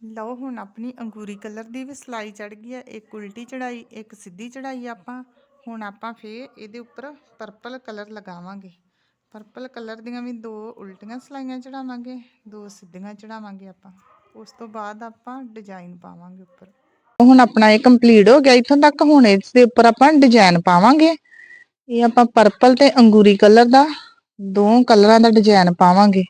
ਲਓ ਹੁਣ ਆਪਣੀ ਅੰਗੂਰੀ ਕਲਰ ਦੀ ਵੀ ਸਲਾਈ ਚੜ ਗਈ ਹੈ, ਇੱਕ ਉਲਟੀ ਚੜਾਈ ਇੱਕ ਸਿੱਧੀ ਚੜਾਈ ਆਪਾਂ। ਹੁਣ ਆਪਾਂ ਫੇਰ ਇਹਦੇ ਉੱਪਰ ਪਰਪਲ ਕਲਰ ਲਗਾਵਾਂਗੇ। ਪਰਪਲ ਕਲਰ ਦੀਆਂ ਵੀ ਦੋ ਉਲਟੀਆਂ ਸਲਾਈਆਂ ਚੜਾਵਾਂਗੇ ਦੋ ਸਿੱਧੀਆਂ ਚੜਾਵਾਂਗੇ ਆਪਾਂ। ਉਸ ਤੋਂ ਬਾਅਦ ਆਪਾਂ ਡਿਜ਼ਾਈਨ ਪਾਵਾਂਗੇ ਉੱਪਰ। ਹੁਣ ਆਪਣਾ ਇਹ ਕੰਪਲੀਟ ਹੋ ਗਿਆ, ਇੱਥੋਂ ਤੱਕ ਹੁਣ ਇਸ ਦੇ ਉੱਪਰ ਆਪਾਂ ਡਿਜ਼ਾਈਨ ਪਾਵਾਂਗੇ। ਇਹ ਆਪਾਂ ਪਰਪਲ ਤੇ ਅੰਗੂਰੀ ਕਲਰ ਦਾ ਦੋ ਕਲਰਾਂ ਦਾ ਡਿਜ਼ਾਈਨ ਪਾਵਾਂਗੇ।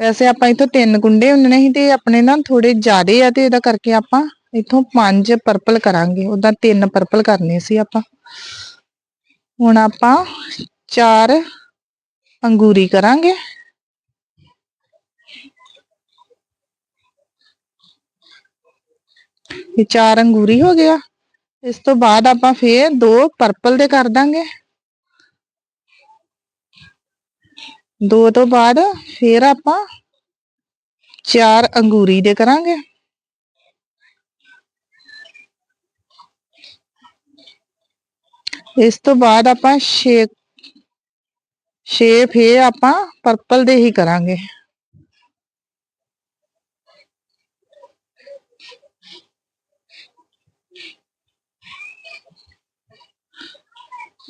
ਵੈਸੇ ਆਪਾਂ ਇੱਥੋਂ ਤਿੰਨ ਕੁੰਡੇ ਹੁੰਨੇ ਸੀ ਤੇ ਆਪਣੇ ਨਾ ਥੋੜੇ ਜ਼ਿਆਦੇ ਆ ਤੇ ਇਹਦਾ ਕਰਕੇ ਆਪਾਂ ਇੱਥੋਂ ਪੰਜ ਪਰਪਲ ਕਰਾਂਗੇ ਉਦਾਂ ਤਿੰਨ ਪਰਪਲ ਕਰਨੇ ਸੀ ਆਪਾਂ। ਹੁਣ ਆਪਾਂ ਚਾਰ ਅੰਗੂਰੀ ਕਰਾਂਗੇ। ਇਹ ਚਾਰ ਅੰਗੂਰੀ ਹੋ ਗਿਆ। ਇਸ ਤੋਂ ਬਾਅਦ ਆਪਾਂ ਫੇਰ ਦੋ ਪਰਪਲ ਦੇ ਕਰ ਦਾਂਗੇ। ਦੋ ਤੋਂ ਬਾਅਦ ਫੇਰ ਆਪਾਂ ਚਾਰ ਅੰਗੂਰੀ ਦੇ ਕਰਾਂਗੇ। ਇਸ ਤੋਂ ਬਾਅਦ ਆਪਾਂ 6 6 ਫੇਰ ਆਪਾਂ ਪਰਪਲ ਦੇ ਹੀ ਕਰਾਂਗੇ।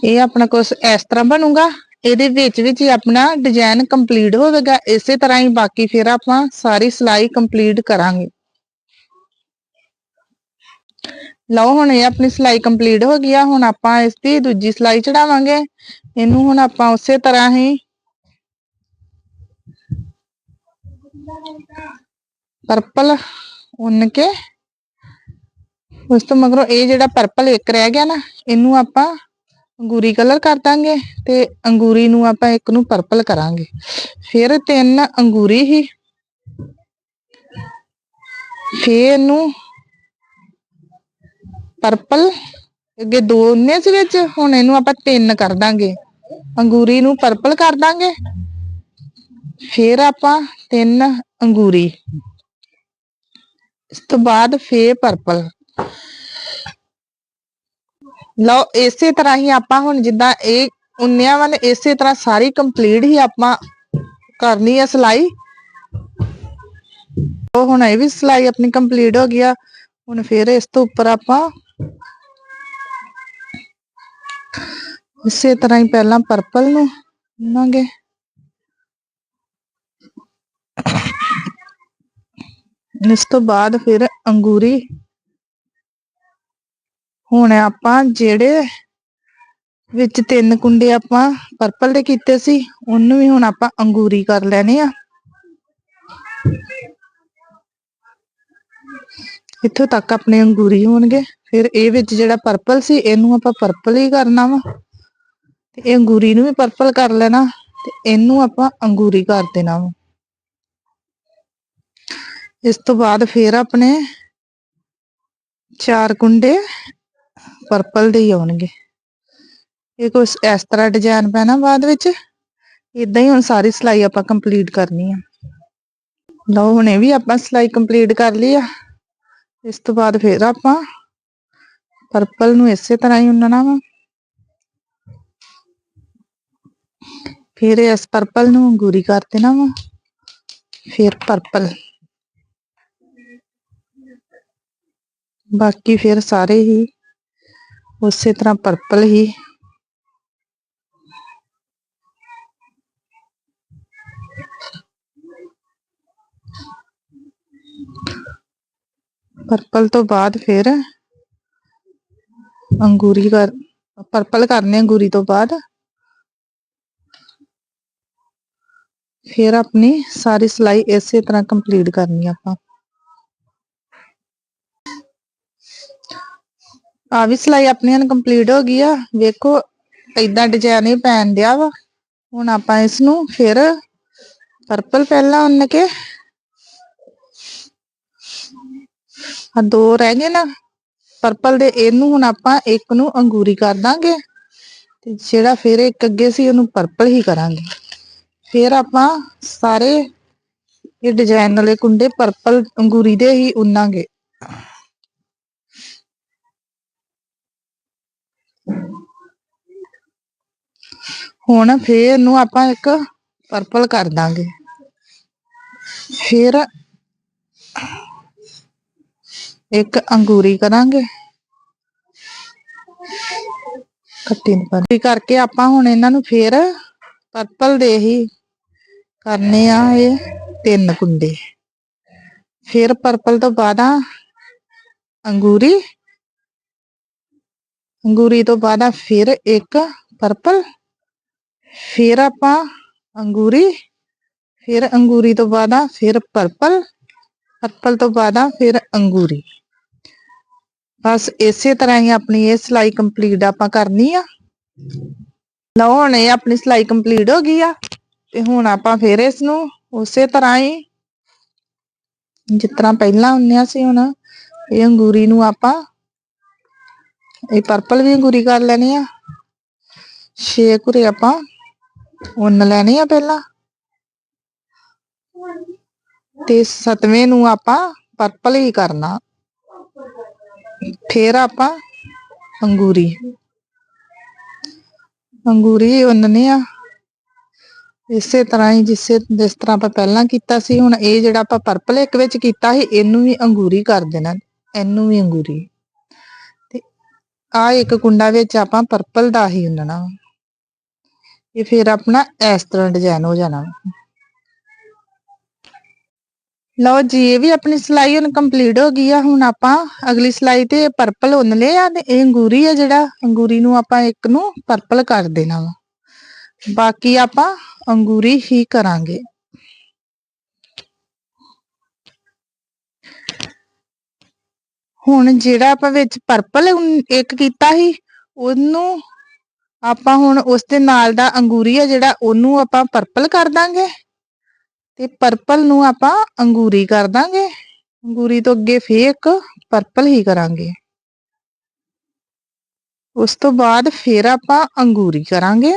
ਇਹ ਆਪਣਾ ਕੁਛ ਇਸ ਤਰ੍ਹਾਂ ਬਣੂਗਾ। ਇਹਦੇ ਵਿੱਚ ਵਿੱਚ ਹੀ ਆਪਣਾ ਡਿਜ਼ਾਈਨ ਕੰਪਲੀਟ ਹੋਵੇਗਾ, ਇਸੇ ਤਰ੍ਹਾਂ ਹੀ ਬਾਕੀ ਫਿਰ ਆਪਾਂ ਸਾਰੀ ਸਿਲਾਈ ਕੰਪਲੀਟ ਕਰਾਂਗੇ। ਲਓ ਹੁਣ ਇਹ ਆਪਣੀ ਸਿਲਾਈ ਕੰਪਲੀਟ ਹੋ ਗਈ ਆ, ਹੁਣ ਆਪਾਂ ਇਸ ਦੀ ਦੂਜੀ ਸਿਲਾਈ ਚੜਾਵਾਂਗੇ। ਇਹਨੂੰ ਹੁਣ ਆਪਾਂ ਉਸੇ ਤਰ੍ਹਾਂ ਹੀ ਪਰਪਲ ਉਨ ਕੇ, ਉਸ ਤੋਂ ਮਗਰੋਂ ਇਹ ਜਿਹੜਾ ਪਰਪਲ ਇੱਕ ਰਹਿ ਗਿਆ ਨਾ, ਇਹਨੂੰ ਆਪਾਂ ਅੰਗੂਰੀ ਕਲਰ ਕਰ ਦਾਂਗੇ ਤੇ ਅੰਗੂਰੀ ਨੂੰ ਆਪਾਂ ਇੱਕ ਨੂੰ ਪਰਪਲ ਕਰਾਂਗੇ। ਫਿਰ ਤਿੰਨ ਅੰਗੂਰੀ ਹੀ। ਫਿਰ ਇਹਨੂੰ ਪਰਪਲ ਅੱਗੇ ਦੋ ਨੇ ਸੀ ਵਿੱਚ, ਹੁਣ ਇਹਨੂੰ ਆਪਾਂ ਤਿੰਨ ਕਰ ਦਾਂਗੇ। ਅੰਗੂਰੀ ਨੂੰ ਪਰਪਲ ਕਰ ਦਾਂਗੇ। ਫੇਰ ਆਪਾਂ ਤਿੰਨ ਅੰਗੂਰੀ। ਇਸ ਤੋਂ ਬਾਅਦ ਫੇਰ ਪਰਪਲ ਲਓ, ਇਸੇ ਤਰ੍ਹਾਂ ਹੀ ਆਪਾਂ ਹੁਣ ਜਿੱਦਾਂ ਇਹ ਉੰਨਿਆਂ ਵਾਲੇ ਇਸੇ ਤਰ੍ਹਾਂ ਸਾਰੀ ਕੰਪਲੀਟ ਹੀ ਆਪਾਂ ਕਰਨੀ ਹੈ ਸਲਾਈ। ਉਹ ਹੁਣ ਇਹ ਵੀ ਸਲਾਈ ਆਪਣੀ ਕੰਪਲੀਟ ਹੋ ਗਈ ਆ। ਹੁਣ ਫਿਰ ਇਸ ਤੋਂ ਉੱਪਰ ਆਪਾਂ ਇਸੇ ਤਰ੍ਹਾਂ ਹੀ ਪਹਿਲਾਂ ਪਰਪਲ ਨੂੰ ਲਾਂਗੇ ਇਸ ਤੋਂ ਬਾਅਦ ਫਿਰ ਅੰਗੂਰੀ ਹੁਣ ਆਪਾਂ ਜਿਹੜੇ ਵਿੱਚ ਤਿੰਨ ਕੁੰਡੇ ਆਪਾਂ ਪਰਪਲ ਦੇ ਕੀਤੇ ਸੀ, ਉਹਨੂੰ ਵੀ ਹੁਣ ਆਪਾਂ ਅੰਗੂਰੀ ਕਰ ਲੈਣੇ ਆ। ਇੱਥੋਂ ਤੱਕ ਆਪਣੇ ਅੰਗੂਰੀ ਹੋਣਗੇ। ਫਿਰ ਇਹ ਵਿੱਚ ਜਿਹੜਾ ਪਰਪਲ ਸੀ, ਇਹਨੂੰ ਆਪਾਂ ਪਰਪਲ ਹੀ ਕਰਨਾ ਵਾ। ਤੇ ਇਹ ਅੰਗੂਰੀ ਨੂੰ ਵੀ ਪਰਪਲ ਕਰ ਲੈਣਾ, ਤੇ ਇਹਨੂੰ ਆਪਾਂ ਅੰਗੂਰੀ ਕਰ ਦੇਣਾ ਵਾ। ਇਸ ਤੋਂ ਬਾਅਦ ਫਿਰ ਆਪਣੇ ਚਾਰ ਕੁੰਡੇ ਪਰਪਲ ਦੇ ਹੀ ਆਉਣਗੇ। ਇਹ ਕੁਛ ਇਸ ਤਰ੍ਹਾਂ ਡਿਜ਼ਾਈਨ ਪੈਣਾ ਬਾਅਦ ਵਿੱਚ? ਇਦਾਂ ਹੀ ਹੁਣ ਸਾਰੀ ਸਲਾਈ ਆਪਾਂ ਕੰਪਲੀਟ ਕਰਨੀ ਆ। ਲਓ, ਹੁਣ ਇਹ ਵੀ ਆਪਾਂ ਸਲਾਈ ਕੰਪਲੀਟ ਕਰ ਲਈ ਆ। ਇਸ ਤੋਂ ਬਾਅਦ ਫਿਰ ਆਪਾਂ ਪਰਪਲ ਨੂੰ ਇਸੇ ਤਰ੍ਹਾਂ ਹੀ ਉੰਨਣਾ ਵਾ। ਫਿਰ ਇਸ ਪਰਪਲ ਨੂੰ ਅੰਗੂਰੀ ਕਰ ਦੇਣਾ ਵਾ। ਫਿਰ ਪਰਪਲ ਬਾਕੀ ਫਿਰ ਸਾਰੇ ਹੀ ਉਸੇ ਤਰ੍ਹਾਂ ਪਰਪਲ ਹੀ ਪਰਪਲ ਤੋਂ ਬਾਅਦ ਫਿਰ ਅੰਗੂਰੀ ਕਰ ਪਰਪਲ ਕਰਨੇ ਅੰਗੂਰੀ ਤੋਂ ਬਾਅਦ ਫਿਰ ਆਪਣੀ ਸਾਰੀ ਸਲਾਈ ਇਸੇ ਤਰ੍ਹਾਂ ਕੰਪਲੀਟ ਕਰਨੀ ਆ ਆਪਾਂ ਆ ਵੀ ਸਲਾਈ ਆਪਣੀ ਨੂੰ ਕੰਪਲੀਟ ਹੋ ਗਈ ਆ। ਵੇਖੋ ਇਦਾਂ ਡਿਜ਼ਾਈਨ ਹੀ ਪੈਣ ਦਿਆ ਵਾ। ਹੁਣ ਆਪਾਂ ਇਸ ਨੂੰ ਫਿਰ ਪਰਪਲ ਪਹਿਲਾਂ ਉਨ ਕੇ ਆ ਦੋ ਰਹਿ ਗਏ ਨਾ। ਪਰਪਲ ਦੇ ਇਹਨੂੰ ਹੁਣ ਆਪਾਂ ਇੱਕ ਨੂੰ ਅੰਗੂਰੀ ਕਰ ਦਾਂਗੇ। ਤੇ ਜਿਹੜਾ ਫਿਰ ਇੱਕ ਅੱਗੇ ਸੀ, ਉਹਨੂੰ ਪਰਪਲ ਹੀ ਕਰਾਂਗੇ। ਫਿਰ ਆਪਾਂ ਸਾਰੇ ਇਹ ਡਿਜ਼ਾਈਨ ਵਾਲੇ ਕੁੰਡੇ ਪਰਪਲ ਅੰਗੂਰੀ ਦੇ ਹੀ ਉਨਾਂਗੇ। ਹੁਣ ਫੇਰ ਇਹਨੂੰ ਆਪਾਂ ਇੱਕ ਪਰਪਲ ਕਰ ਦਾਂਗੇ। ਫਿਰ ਇੱਕ ਅੰਗੂਰੀ ਕਰਾਂਗੇ। ਕੱਟੀ ਨੂੰ ਕਰਕੇ ਆਪਾਂ ਹੁਣ ਇਹਨਾਂ ਨੂੰ ਫੇਰ ਪਰਪਲ ਦੇ ਹੀ ਕਰਨੇ ਆ ਇਹ ਤਿੰਨ ਕੁੰਡੇ। ਫਿਰ ਪਰਪਲ ਤੋਂ ਬਾਅਦ ਅੰਗੂਰੀ ਅੰਗੂਰੀ ਤੋਂ ਬਾਅਦ ਆ ਫਿਰ ਇੱਕ ਪਰਪਲ ਫਿਰ ਆਪਾਂ ਅੰਗੂਰੀ, ਫਿਰ ਅੰਗੂਰੀ ਤੋਂ ਬਾਅਦ ਆ ਫਿਰ ਪਰਪਲ ਪਰਪਲ ਤੋਂ ਬਾਅਦ ਆ ਫਿਰ ਅੰਗੂਰੀ। ਬਸ ਇਸੇ ਤਰ੍ਹਾਂ ਹੀ ਆਪਣੀ ਇਹ ਸਿਲਾਈ ਕੰਪਲੀਟ ਆਪਾਂ ਕਰਨੀ ਆ। ਲਓ ਹੁਣ ਇਹ ਆਪਣੀ ਸਿਲਾਈ ਕੰਪਲੀਟ ਹੋ ਗਈ ਆ ਤੇ ਹੁਣ ਆਪਾਂ ਫਿਰ ਇਸ ਨੂੰ ਉਸੇ ਤਰ੍ਹਾਂ ਹੀ ਜਿਸ ਤਰ੍ਹਾਂ ਪਹਿਲਾਂ ਹੁੰਨਿਆ ਸੀ ਹੁਣ, ਇਹ ਅੰਗੂਰੀ ਨੂੰ ਆਪਾਂ ਇਹ ਪਰਪਲ ਵੀ ਅੰਗੂਰੀ ਕਰ ਲੈਣੀ ਆ। ਛੇ ਕੁਰੇ ਆਪਾਂ। ਉਨ ਲੈਣੇ ਆ ਪਹਿਲਾਂ। ਤੇ ਸਤਵੇਂ ਨੂੰ ਆਪਾਂ ਪਰਪਲ ਹੀ ਕਰਨਾ। ਫੇਰ ਆਪਾਂ ਅੰਗੂਰੀ। ਅੰਗੂਰੀ ਉੰਨਨੇ ਆ। ਇਸੇ ਤਰ੍ਹਾਂ ਹੀ ਜਿਸੇ, ਜਿਸ ਤਰ੍ਹਾਂ ਆਪਾਂ ਪਹਿਲਾਂ ਕੀਤਾ ਸੀ, ਹੁਣ ਇਹ ਜਿਹੜਾ ਆਪਾਂ ਪਰਪਲ ਇੱਕ ਵਿੱਚ ਕੀਤਾ ਸੀ, ਇਹਨੂੰ ਵੀ ਅੰਗੂਰੀ ਕਰ ਦੇਣਾ। ਇਹਨੂੰ ਵੀ ਅੰਗੂਰੀ। ਆ ਇੱਕ ਕੁੰਡਾ ਵਿੱਚ ਆਪਾਂ ਪਰਪਲ ਦਾ ਹੀ ਉੰਨਣਾ ਵਾ। ਇਹ ਫਿਰ ਆਪਣਾ ਇਸ ਤਰ੍ਹਾਂ ਡਿਜ਼ਾਈਨ ਹੋ ਜਾਣਾ ਵਾ। ਲਓ ਜੀ, ਇਹ ਵੀ ਆਪਣੀ ਸਿਲਾਈ ਹੁਣ ਕੰਪਲੀਟ ਹੋ ਗਈ ਆ ਹੁਣ ਆਪਾਂ ਅਗਲੀ ਸਿਲਾਈ ਤੇ ਪਰਪਲ ਉੰਨ ਲਏ ਆ ਤੇ ਇਹ ਅੰਗੂਰੀ ਆ ਜਿਹੜਾ, ਅੰਗੂਰੀ ਨੂੰ ਆਪਾਂ ਇੱਕ ਨੂੰ ਪਰਪਲ ਕਰ ਦੇਣਾ ਵਾ ਬਾਕੀ ਆਪਾਂ ਅੰਗੂਰੀ ਹੀ ਕਰਾਂਗੇ ਹੁਣ ਜਿਹੜਾ ਆਪਾਂ ਵਿੱਚ ਪਰਪਲ ਇੱਕ ਕੀਤਾ ਸੀ, ਉਹਨੂੰ ਆਪਾਂ ਹੁਣ ਉਸ ਦੇ ਨਾਲ ਦਾ ਅੰਗੂਰੀ ਆ ਜਿਹੜਾ, ਉਹਨੂੰ ਆਪਾਂ ਪਰਪਲ ਕਰ ਦਾਂਗੇ। ਤੇ ਪਰਪਲ ਨੂੰ ਆਪਾਂ ਅੰਗੂਰੀ ਕਰ ਦਾਂਗੇ। ਅੰਗੂਰੀ ਤੋਂ ਅੱਗੇ ਫੇਰ ਇੱਕ ਪਰਪਲ ਹੀ ਕਰਾਂਗੇ। ਉਸ ਤੋਂ ਬਾਅਦ ਫੇਰ ਆਪਾਂ ਅੰਗੂਰੀ ਕਰਾਂਗੇ।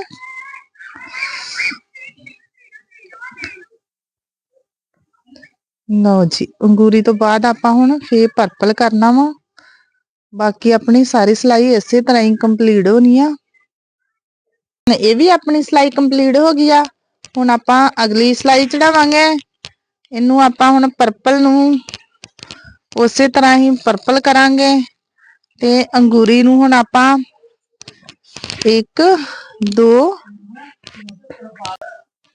ਲਓ ਜੀ, ਅੰਗੂਰੀ ਤੋਂ ਬਾਅਦ ਆਪਾਂ ਹੁਣ ਫੇਰ ਪਰਪਲ ਕਰਨਾ ਵਾ। ਬਾਕੀ ਆਪਣੀ ਸਾਰੀ ਸਿਲਾਈ ਇਸੇ ਤਰ੍ਹਾਂ ਹੀ ਕੰਪਲੀਟ ਹੋਣੀ ਆ। ਇਹ ਵੀ ਆਪਣੀ ਸਿਲਾਈ ਕੰਪਲੀਟ ਹੋ ਗਈ ਆ। ਹੁਣ ਆਪਾਂ ਅਗਲੀ ਸਿਲਾਈ ਚੜਾਵਾਂਗੇ। ਇਹਨੂੰ ਆਪਾਂ ਹੁਣ ਪਰਪਲ ਨੂੰ ਉਸੇ ਤਰ੍ਹਾਂ ਹੀ ਪਰਪਲ ਕਰਾਂਗੇ। ਤੇ ਅੰਗੂਰੀ ਨੂੰ ਹੁਣ ਆਪਾਂ 1 2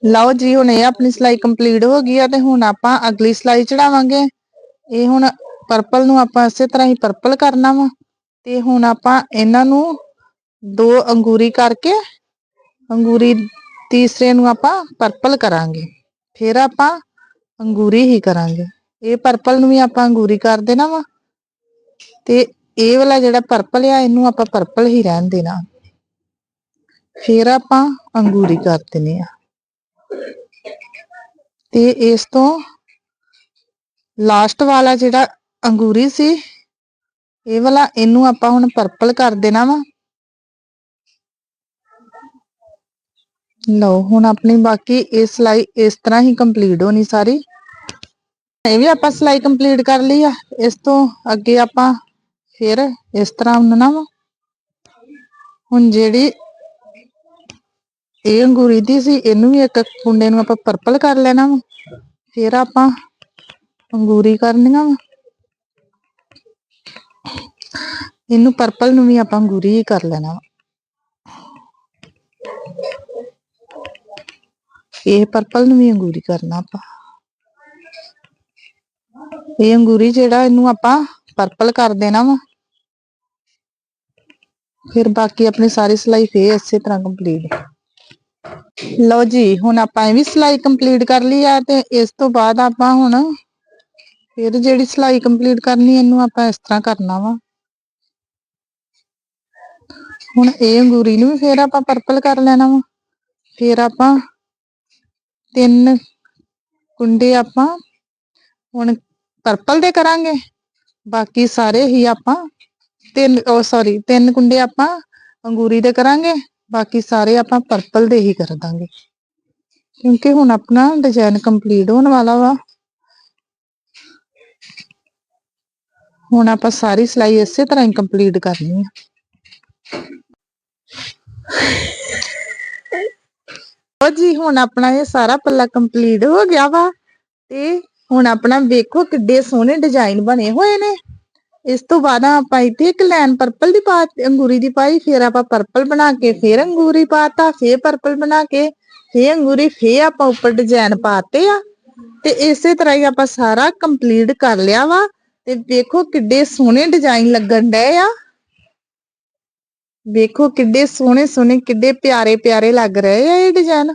ਲਓ ਜੀ, ਹੁਣ ਇਹ ਆਪਣੀ ਸਿਲਾਈ ਕੰਪਲੀਟ ਹੋ ਗਈ ਆ ਤੇ ਹੁਣ ਆਪਾਂ ਅਗਲੀ ਸਿਲਾਈ ਚੜਾਵਾਂਗੇ। ਇਹ ਹੁਣ ਪਰਪਲ ਨੂੰ ਆਪਾਂ ਇਸੇ ਤਰ੍ਹਾਂ ਹੀ ਪਰਪਲ ਕਰਨਾ ਵਾ। ਤੇ ਹੁਣ ਆਪਾਂ ਇਹਨਾਂ ਨੂੰ ਦੋ ਅੰਗੂਰੀ ਕਰਕੇ ਅੰਗੂਰੀ ਤੀਸਰੇ ਨੂੰ ਆਪਾਂ ਪਰਪਲ ਕਰਾਂਗੇ। ਫਿਰ ਆਪਾਂ ਅੰਗੂਰੀ ਹੀ ਕਰਾਂਗੇ। ਇਹ ਪਰਪਲ ਨੂੰ ਵੀ ਆਪਾਂ ਅੰਗੂਰੀ ਕਰ ਦੇਣਾ ਵਾ। ਤੇ ਇਹ ਵਾਲਾ ਜਿਹੜਾ ਪਰਪਲ ਆ, ਇਹਨੂੰ ਆਪਾਂ ਪਰਪਲ ਹੀ ਰਹਿਣ ਦੇਣਾ। ਫਿਰ ਆਪਾਂ ਅੰਗੂਰੀ ਕਰ ਦਿੰਨੇ ਆ। ਤੇ ਇਸ ਤੋਂ ਲਾਸਟ ਵਾਲਾ ਜਿਹੜਾ ਅੰਗੂਰੀ ਸੀ, ਇਹ ਵਾਲਾ ਇਹਨੂੰ ਆਪਾਂ ਹੁਣ ਪਰਪਲ ਕਰ ਦੇਣਾ ਵਾ। ਲਓ, ਹੁਣ ਆਪਣੀ ਬਾਕੀ ਇਹ ਸਿਲਾਈ ਇਸ ਤਰ੍ਹਾਂ ਹੀ ਕੰਪਲੀਟ ਹੋਣੀ ਸਾਰੀ। ਇਹ ਵੀ ਆਪਾਂ ਸਿਲਾਈ ਕੰਪਲੀਟ ਕਰ ਲਈ ਆ। ਇਸ ਤੋਂ ਅੱਗੇ ਆਪਾਂ ਫਿਰ ਇਸ ਤਰ੍ਹਾਂ ਉੰਨਣਾ ਵਾ। ਹੁਣ ਜਿਹੜੀ ਇਹ ਅੰਗੂਰੀ ਦੀ ਸੀ, ਇਹਨੂੰ ਵੀ ਇੱਕ ਕੁੰਡੇ ਨੂੰ ਆਪਾਂ ਪਰਪਲ ਕਰ ਲੈਣਾ ਵਾ। ਫਿਰ ਆਪਾਂ ਅੰਗੂਰੀ ਕਰਨੀਆਂ ਵਾ। ਇਹਨੂੰ ਪਰਪਲ ਨੂੰ ਵੀ ਆਪਾਂ ਅੰਗੂਰੀ ਹੀ ਕਰ ਲੈਣਾ ਵਾ। ਇਹ ਪਰਪਲ ਨੂੰ ਵੀ ਅੰਗੂਰੀ ਕਰਨਾ ਆਪਾਂ। ਇਹ ਅੰਗੂਰੀ ਜਿਹੜਾ ਇਹਨੂੰ ਆਪਾਂ ਪਰਪਲ ਕਰ ਦੇਣਾ ਵਾ। ਫਿਰ ਬਾਕੀ ਆਪਣੀ ਸਾਰੀ ਸਿਲਾਈ ਫੇਰ ਇਸੇ ਤਰ੍ਹਾਂ ਕੰਪਲੀਟ ਲਓ ਜੀ, ਹੁਣ ਆਪਾਂ ਇਹ ਵੀ ਸਿਲਾਈ ਕੰਪਲੀਟ ਕਰ ਲਈ ਆ ਤੇ ਇਸ ਤੋਂ ਬਾਅਦ ਆਪਾਂ ਹੁਣ ਫਿਰ ਜਿਹੜੀ ਸਿਲਾਈ ਕੰਪਲੀਟ ਕਰਨੀ, ਇਹਨੂੰ ਆਪਾਂ ਇਸ ਤਰ੍ਹਾਂ ਕਰਨਾ ਵਾ। ਹੁਣ ਇਹ ਅੰਗੂਰੀ ਨੂੰ ਵੀ ਫਿਰ ਆਪਾਂ ਪਰਪਲ ਕਰ ਲੈਣਾ ਵਾ। ਫਿਰ ਆਪਾਂ ਤਿੰਨ ਕੁੰਡੇ ਆਪਾਂ ਹੁਣ ਪਰਪਲ ਦੇ ਕਰਾਂਗੇ। ਬਾਕੀ ਸਾਰੇ ਹੀ ਆਪਾਂ ਤਿੰਨ, ਉਹ ਸੌਰੀ ਤਿੰਨ ਕੁੰਡੇ ਆਪਾਂ ਅੰਗੂਰੀ ਦੇ ਕਰਾਂਗੇ। ਬਾਕੀ ਸਾਰੇ ਆਪਾਂ ਪਰਪਲ ਦੇ ਹੀ ਕਰ ਦਾਂਗੇ। ਕਿਉਂਕਿ ਹੁਣ ਆਪਣਾ ਡਿਜ਼ਾਈਨ ਕੰਪਲੀਟ ਹੋਣ ਵਾਲਾ ਵਾ। ਹੁਣ ਆਪਾਂ ਸਾਰੀ ਸਿਲਾਈ ਇਸੇ ਤਰ੍ਹਾਂ ਹੀ ਕੰਪਲੀਟ ਕਰਨੀ ਆ। ਲਓ ਜੀ, ਹੁਣ ਆਪਣਾ ਇਹ ਸਾਰਾ ਪੱਲਾ ਕੰਪਲੀਟ ਹੋ ਗਿਆ ਵਾ ਤੇ ਹੁਣ ਆਪਣਾ ਵੇਖੋ ਕਿੱਡੇ ਸੋਹਣੇ ਡਿਜ਼ਾਈਨ ਬਣੇ ਹੋਏ ਨੇ। ਇਸ ਤੋਂ ਬਾਅਦ ਆਪਾਂ ਇੱਥੇ ਇੱਕ ਲਾਈਨ ਪਰਪਲ ਦੀ ਪਾ ਅੰਗੂਰੀ ਦੀ ਪਾਈ, ਫਿਰ ਆਪਾਂ ਪਰਪਲ ਬਣਾ ਕੇ, ਫਿਰ ਅੰਗੂਰੀ ਪਾਤਾ, ਫਿਰ ਪਰਪਲ ਬਣਾ ਕੇ, ਫਿਰ ਅੰਗੂਰੀ, ਫਿਰ ਆਪਾਂ ਉੱਪਰ ਡਿਜ਼ਾਈਨ ਪਾਤੇ ਆ। ਤੇ ਇਸੇ ਤਰ੍ਹਾਂ ਹੀ ਆਪਾਂ ਸਾਰਾ ਕੰਪਲੀਟ ਕਰ ਲਿਆ ਵਾ। ਤੇ ਵੇਖੋ ਕਿੱਡੇ ਸੋਹਣੇ ਡਿਜ਼ਾਈਨ ਲੱਗਣ ਡਏ ਆ। ਵੇਖੋ ਕਿੱਡੇ ਸੋਹਣੇ ਸੋਹਣੇ ਕਿੱਡੇ ਪਿਆਰੇ ਪਿਆਰੇ ਲੱਗ ਰਹੇ ਆ ਇਹ ਡਿਜ਼ਾਈਨ